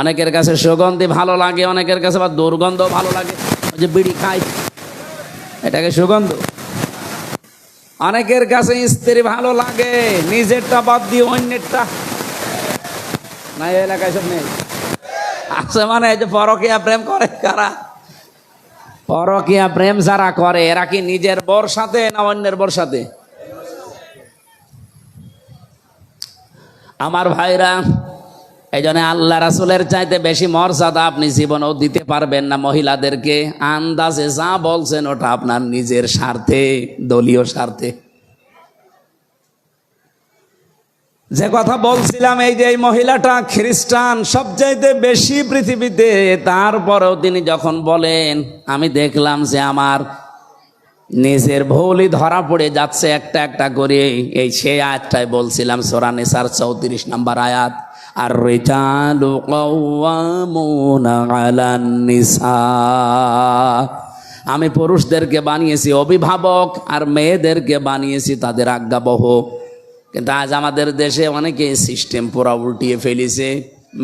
অনেকের কাছে সুগন্ধি ভালো লাগে, অনেকের কাছে আবার দুর্গন্ধ ভালো লাগে। যে বিড়ি খাই এটাকে সুগন্ধ। অনেকের কাছে স্ত্রী ভালো লাগে, নিজেরটা বাদ দিয়ে অন্যেরটা। না, এই এলাকায় সব নেই। আছে মানে যে পরকিয়া প্রেম করে কারা? পরকিয়া প্রেম যারা করে, এরা কি নিজের বর সাথে না অন্যের বর সাথে আমার ভাইরা এই জন্য আল্লাহ রাসুলের চাইতে বেশি মর্যাদা আপনি জীবনেও দিতে পারবেন না মহিলাদেরকে। আন্দাজে যা বলছেন ওটা আপনার নিজের স্বার্থে, দলীয় স্বার্থে। যে কথা বলছিলাম, এই যে এই মহিলাটা খ্রিস্টান, সবচাইতে বেশি পৃথিবীতে, তারপরেও তিনি যখন বলেন, আমি দেখলাম যে আমার নিজের ভুলই ধরা পড়ে যাচ্ছে একটা একটা করে, এই সে আয়াতটাই বলছিলাম সোরানেসার চৌত্রিশ নাম্বার আয়াত। আর রিজালু কওয়ামুনা আলান আমি পুরুষদেরকে বানিয়েছি অভিভাবক আর মেয়েদেরকে বানিয়েছি তাদের আজ্ঞাবহ। কিন্তু আজ আমাদের দেশে অনেকে সিস্টেম পুরা উল্টিয়ে ফেলিছে।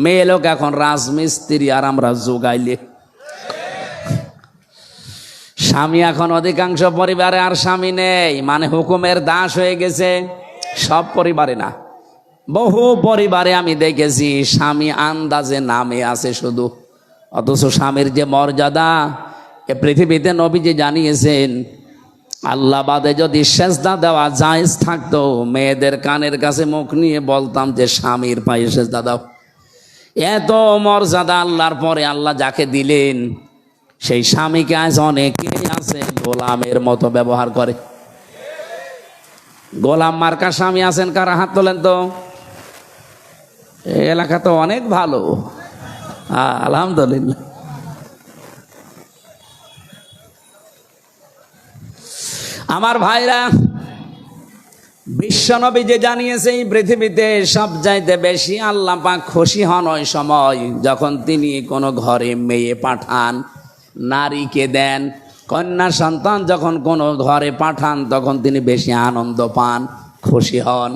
মেয়ে লোক এখন রাজমিস্ত্রি আর আমরা যোগাইলে স্বামী এখন অধিকাংশ পরিবারে আর স্বামী নেই মানে হুকুমের দাস হয়ে গেছে, সব পরিবারে না। বহু পরিবারে আমি দেখেছি, স্বামী আন্দাজে নামে আছে শুধু। অথচ স্বামীর যে মর্যাদা, এ পৃথিবীতে নবীজি জানিয়েছেন, আল্লাহ বাদে যদি সেজদা দেওয়া জায়েজ থাকতো, মেয়েদের কানের কাছে মুখ নিয়ে বলতাম যে, স্বামীর পায়ে সেজদা দাও। এত মর্যাদা আল্লাহর পরে আল্লাহ যাকে দিলেন, সেই স্বামীকে আজ অনেকেই আছে গোলামের মতো ব্যবহার করে। গোলাম মার্কা স্বামী আছেন কারা? হাত তোলেন তো। এলাকা তো অনেক ভালো। আলহামদুলিল্লাহ। আমার ভাইরা বিশ্বনবী যে জানিয়েছে, এই পৃথিবীতে সব চাইতে বেশি আল্লাহ পাক খুশি হন ওই সময় যখন তিনি কোনো ঘরে মেয়ে পাঠান, নারীকে দেন। কন্যা সন্তান যখন কোনো ঘরে পাঠান, তখন তিনি বেশি আনন্দ পান, খুশি হন।